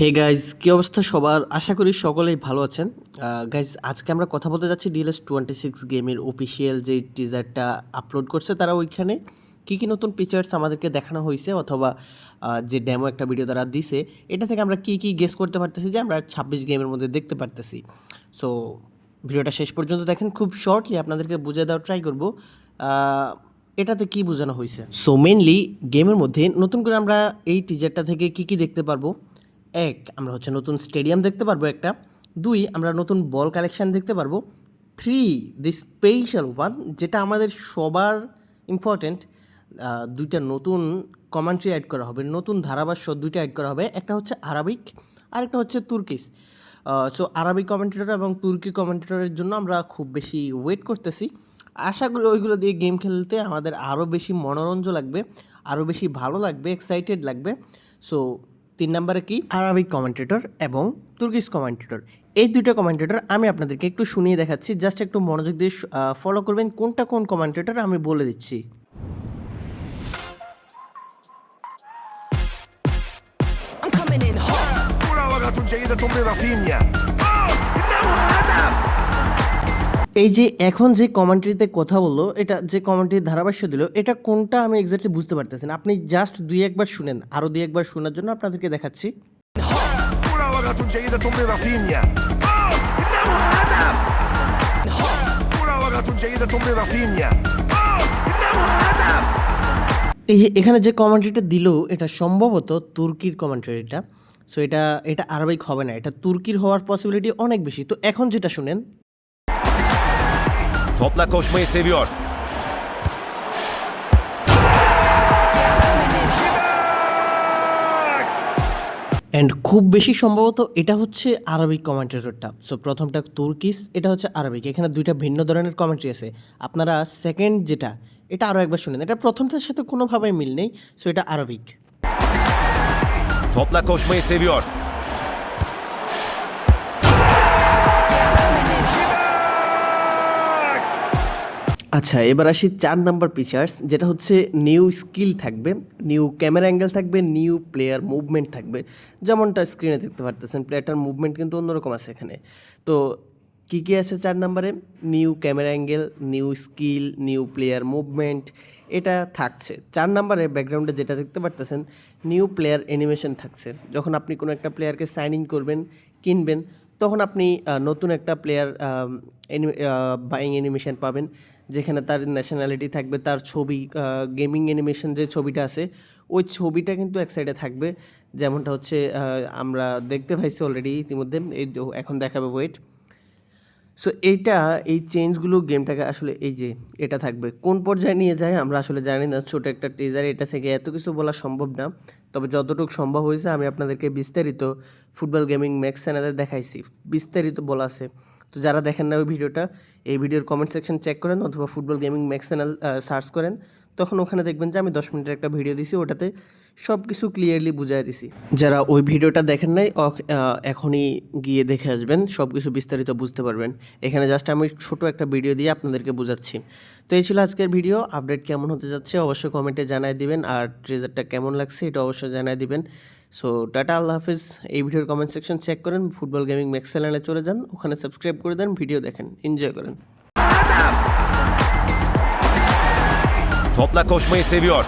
Hey guys কী অবস্থা সবার? আশা করি সকলেই ভালো আছেন। গাইজ আজকে আমরা কথা বলতে যাচ্ছি ডিএলএস টোয়েন্টি সিক্স গেমের অফিসিয়াল যে টিজারটা আপলোড করছে তারা ওইখানে। কী কী নতুন ফিচার্স আমাদেরকে দেখানো হয়েছে অথবা যে ডেমো একটা ভিডিও তারা দিছে, এটা থেকে আমরা কী কী গেস করতে পারতেছি যে আমরা ছাব্বিশ গেমের মধ্যে দেখতে পারতেছি। সো ভিডিওটা শেষ পর্যন্ত দেখেন। খুব শর্টলি আপনাদেরকে বুঝিয়ে দেওয়ার ট্রাই করব। এটাতে কি বোঝানো হয়েছে? সো মেনলি গেমের মধ্যে নতুন করে আমরা এই টিজারটা থেকে কি কি দেখতে পারব? এক, আমরা হচ্ছে নতুন স্টেডিয়াম দেখতে পারব একটা। দুই, আমরা নতুন বল কালেকশন দেখতে পারব। থ্রি দি স্পেশাল ওয়ান যেটা আমাদের সবার ইম্পর্টেন্ট দুইটা নতুন কমেন্ট্রি অ্যাড করা হবে, নতুন ধারাভাষ্য দুইটা অ্যাড করা হবে। একটা হচ্ছে আরবিক, আরেকটা হচ্ছে তুর্কিস সো আরবিক কমেন্টেটর এবং তুর্কি কমেন্টেটরের জন্য আমরা খুব বেশি ওয়েট করতেছি। আশা করি ওইগুলো দিয়ে গেম খেলতে আমাদের আরও বেশি মনোরঞ্জন লাগবে আরও বেশি ভালো লাগবে এক্সাইটেড লাগবে। সো তিন নম্বরে কি আরবিক কমেন্টেটর এবং তুর্কিশ কমেন্টেটর এই দুইটা কমেন্টেটর আমি আপনাদেরকে একটু শুনিয়ে দেখাচ্ছি জাস্ট একটু মনোযোগ দিয়ে ফলো করবেন কোনটা কোন কমেন্টেটর আমি বলে দিচ্ছি I'm coming in hot. مراوغة جيدة من رافينيا এই যে এখন যে কমেন্ট্রিতে কথা বলল, এটা যে কমেন্ট্রি ধারাভাষ্য দিল, এটা কোনটা আমি এক্স্যাক্টলি বুঝতে পারতেছি না। আপনি জাস্ট দুই একবার শুনেন আরও দুই একবার শোনার জন্য আপনাদেরকে দেখাচ্ছি। এই যে এখানে যে কমেন্ট্রিটা দিল, এটা সম্ভবত তুর্কির কমেন্ট্রিটা সো এটা এটা আরবিক হবে না, এটা তুর্কির হওয়ার পসিবিলিটি অনেক বেশি। তো এখন যেটা শুনেন Topla koşmayı seviyor. অ্যান্ড খুব বেশি সম্ভবত এটা হচ্ছে আরবিক কমেন্টেটরটা সো প্রথমটা তুর্কিস এটা হচ্ছে আরবিক এখানে দুইটা ভিন্ন ধরনের কমেন্ট্রি আছে। আপনারা সেকেন্ড যেটা এটা আরও একবার শুনেন। এটা প্রথমটার সাথে কোনোভাবেই মিল নেই। সো এটা আরবিক। Topla koşmayı seviyor. আচ্ছা এবার আসি চার নাম্বার ফিচার্স যেটা হচ্ছে নিউ স্কিল থাকবে নিউ ক্যামেরা অ্যাঙ্গেল থাকবে নিউ প্লেয়ার মুভমেন্ট থাকবে। যেমনটা স্ক্রিনে দেখতে পারতেছেন প্লেয়ারটার মুভমেন্ট কিন্তু অন্যরকম আছে এখানে। তো কী কী আছে চার নাম্বারে? New camera angle new skill new player movement এটা থাকছে। চার নাম্বারে ব্যাকগ্রাউন্ডে যেটা দেখতে পারতেছেন নিউ প্লেয়ার অ্যানিমেশন থাকছে। যখন আপনি কোনো একটা প্লেয়ারকে সাইন ইন করবেন, কিনবেন তখন আপনি নতুন একটা প্লেয়ার বাইং অ্যানিমেশন পাবেন, যেখানে তার ন্যাশনালিটি থাকবে, তার ছবি গেমিং অ্যানিমেশন যে ছবিটা আছে, ওই ছবিটা কিন্তু এক সাইডে থাকবে। যেমনটা হচ্ছে আমরা দেখতে পাইছি অলরেডি ইতিমধ্যে, এই এখন দেখাবে ওয়েট সো এইটা, এই চেঞ্জগুলো গেমটাকে আসলে এই যে এটা থাকবে। কোন পর্যায়ে নিয়ে যায়, আমরা আসলে জানি না, ছোটো একটা টিজার এটা থেকে এত কিছু বলা সম্ভব না। তবে যতটুকু সম্ভব হয়েছে আমি আপনাদেরকে বিস্তারিত ফুটবল গেমিং ম্যাক্স চ্যানেলে দেখাইছি। বিস্তারিত বলা আছে। তো যারা দেখেন না ওই ভিডিওটা, এই ভিডিওর কমেন্ট সেকশন চেক করেন অথবা football gaming max channel search করেন, তখন ওখানে দেখবেন যে আমি দশ মিনিটের একটা ভিডিও দিছি, ওটাতে সব কিছু ক্লিয়ারলি বুঝাই দিছি। যারা ওই ভিডিওটা দেখেন নাই এখনই গিয়ে দেখে আসবেন সব কিছু বিস্তারিত বুঝতে পারবেন। এখানে জাস্ট আমি ছোট একটা ভিডিও দিয়ে আপনাদেরকে বোঝাচ্ছি। তো এই ছিল আজকের ভিডিও আপডেট কেমন হতে যাচ্ছে অবশ্যই কমেন্টে জানাই দিবেন, আর ট্রেজারটা কেমন লাগছে এটা অবশ্যই জানাই দিবেন। সো টাটা, আল্লাহ হাফিজ। এই ভিডিওর কমেন্ট সেকশন চেক করেন ফুটবল গেমিং ম্যাক্স চ্যানেলে চলে যান, ওখানে সাবস্ক্রাইব করে দেন ভিডিও দেখেন এনজয় করেন। Topla koşmayı seviyor.